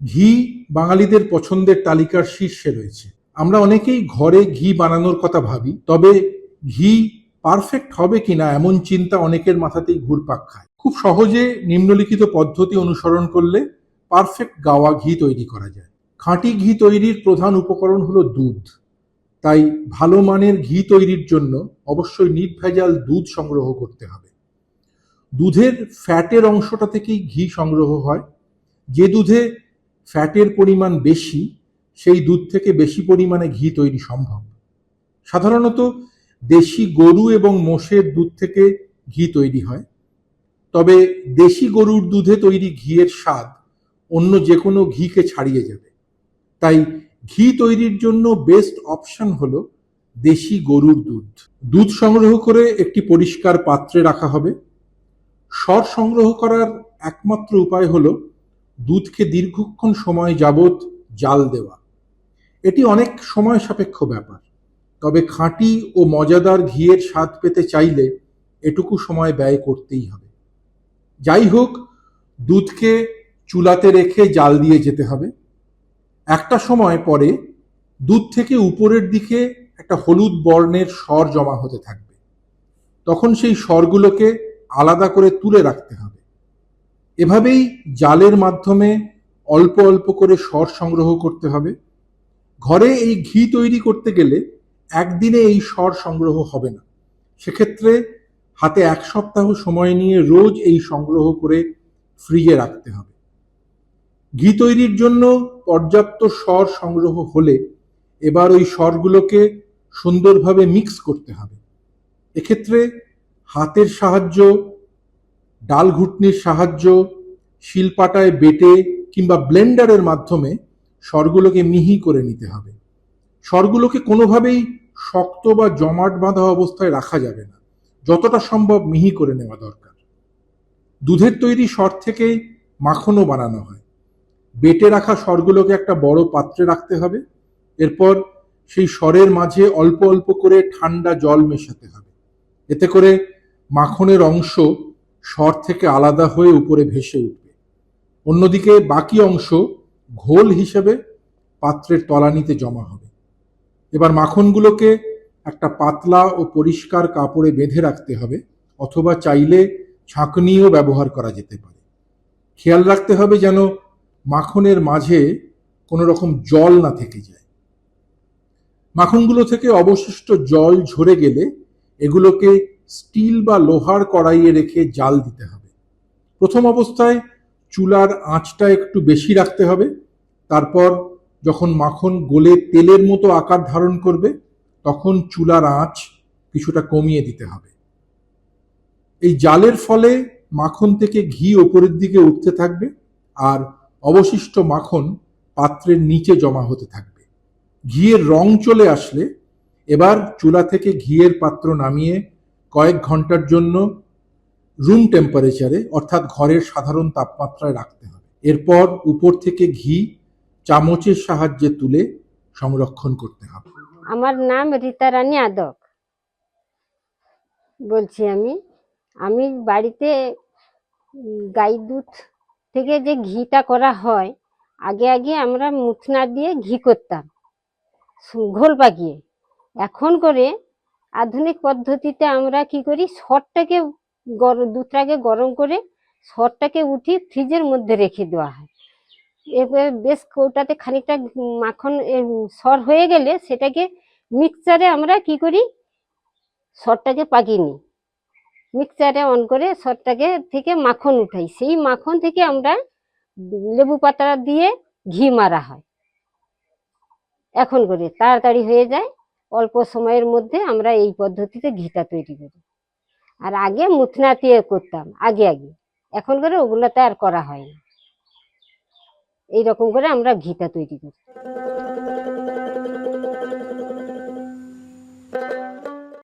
ঘি বাঙালিদের পছন্দের তালিকার শীর্ষে রয়েছে। আমরা অনেকেই ঘরে ঘি বানানোর কথা ভাবি, তবে ঘি পারফেক্ট হবে কিনা এমন চিন্তা অনেকের মাথাতেই ঘুরপাক খায়। খুব সহজে নিম্নলিখিত পদ্ধতি অনুসরণ করলে পারফেক্ট গাওয়া ঘি তৈরি করা যায়। খাঁটি ঘি তৈরির প্রধান উপকরণ হলো দুধ। তাই ভালো মানের ঘি তৈরির জন্য অবশ্যই নির্ভেজাল দুধ সংগ্রহ করতে হবে। দুধের ফ্যাটের অংশটা থেকেই ঘি সংগ্রহ হয়। যে দুধে ফ্যাটের পরিমাণ বেশি, সেই দুধ থেকে বেশি পরিমাণে ঘি তৈরি সম্ভব। সাধারণত দেশি গরু এবং মোষের দুধ থেকে ঘি তৈরি হয়। তবে দেশি গরুর দুধে তৈরি ঘিয়ের স্বাদ অন্য যে কোনো ঘিকে ছাড়িয়ে যাবে। তাই ঘি তৈরির জন্য বেস্ট অপশন হল দেশি গরুর দুধ। দুধ সংগ্রহ করে একটি পরিষ্কার পাত্রে রাখা হবে। সর সংগ্রহ করার একমাত্র উপায় হল দুধকে দীর্ঘক্ষণ সময় যাবৎ জাল দেওয়া। এটি অনেক সময় সাপেক্ষ ব্যাপার। তবে খাঁটি ও মজাদার ঘিয়ের স্বাদ পেতে চাইলে এটুকু সময় ব্যয় করতেই হবে। যাই হোক, দুধকে চুলাতে রেখে জাল দিয়ে যেতে হবে। একটা সময় পরে দুধ থেকে উপরের দিকে একটা হলুদ বর্ণের স্বর জমা হতে থাকবে। তখন সেই স্বরগুলোকে আলাদা করে তুলে রাখতে হবে। এভাবেই জালের মাধ্যমে অল্প অল্প করে স্বর সংগ্রহ করতে হবে। ঘরে এই ঘি তৈরি করতে গেলে একদিনে এই স্বর সংগ্রহ হবে না। সেক্ষেত্রে হাতে এক সপ্তাহ সময় নিয়ে রোজ এই সংগ্রহ করে ফ্রিজে রাখতে হবে। ঘি তৈরির জন্য পর্যাপ্ত স্বর সংগ্রহ হলে এবার ওই স্বরগুলোকে সুন্দরভাবে মিক্স করতে হবে। এক্ষেত্রে হাতের সাহায্য, ডাল ঘুটনির সাহায্য, শিলপাটায় বেটে কিংবা ব্লেন্ডারের মাধ্যমে স্বরগুলোকে মিহি করে নিতে হবে। স্বরগুলোকে কোনোভাবেই শক্ত বা জমাট বাঁধা অবস্থায় রাখা যাবে না। যতটা সম্ভব মিহি করে নেওয়া দরকার। দুধের তৈরি স্বর থেকে মাখনও বানানো হয়। বেটে রাখা স্বরগুলোকে একটা বড় পাত্রে রাখতে হবে। এরপর সেই স্বরের মাঝে অল্প অল্প করে ঠান্ডা জল মেশাতে হবে। এতে করে মাখনের অংশ স্বর থেকে আলাদা হয়ে উপরে ভেসে উঠবে। অন্যদিকে বাকি অংশ ঘোল হিসেবে পাত্রের তলানিতে জমা হবে। এবার মাখনগুলোকে একটা পাতলা ও পরিষ্কার কাপড়ে বেঁধে রাখতে হবে, অথবা চাইলে ছাঁকনিও ব্যবহার করা যেতে পারে। খেয়াল রাখতে হবে যেন মাখনের মাঝে কোনো রকম জল না থেকে যায়। মাখনগুলো থেকে অবশিষ্ট জল ঝরে গেলে এগুলোকে স্টিল বা লোহার কড়াইয়ে রেখে জাল দিতে হবে। প্রথম অবস্থায় চুলার আঁচটা একটু বেশি রাখতে হবে, তারপর যখন মাখন গলে তেলের মতো আকার ধারণ করবে, তখন চুলার আঁচ কিছুটা কমিয়ে দিতে হবে। এই জালের ফলে মাখন থেকে ঘি ওপরের দিকে উঠতে থাকবে আর অবশিষ্ট মাখন পাত্রের নিচে জমা হতে থাকবে। ঘিয়ের রং চলে আসলে এবার চুলা থেকে ঘিয়ের পাত্র নামিয়ে কয়েক ঘণ্টার জন্য রুম টেম্পারেচারে অর্থাৎ ঘরের সাধারণ তাপমাত্রায় রাখতে হবে। এরপর উপর থেকে ঘি চামচের সাহায্যে তুলে সংরক্ষণ করতে হবে। আমার নাম রীতা রানী আদক। বলছি আমি আমি বাড়িতে গাই দুধ থেকে যে ঘিটা করা হয়, আগে আগে আমরা মুথনা দিয়ে ঘি করতাম, ঘোল পাকিয়ে। এখন করে আধুনিক পদ্ধতিতে আমরা কি করি সরটাকে দুধটাকে গরম করে সরটাকে উঠিয়ে ফ্রিজের মধ্যে রেখে দেওয়া হয়। বেশ ওটাতে খানিকটা মাখন সর হয়ে গেলে সেটাকে মিক্সচারে আমরা কি করি? সরটাকে পাকিয়ে নিই। মিক্সচারে অন করে সরটাকে থেকে মাখন উঠাই। সেই মাখন থেকে আমরা লেবু পাতা দিয়ে ঘি মারা হয়। এখন করে তাড়াতাড়ি হয়ে যায়। অল্প সময়ের মধ্যে আমরা এই পদ্ধতিতে ঘিটা তৈরি করি। আর আগে মুথনা দিয়ে করতাম, আগে আগে। এখন করে ওগুলোতে আর করা হয় না। এইরকম করে আমরা ঘিটা তৈরি করি।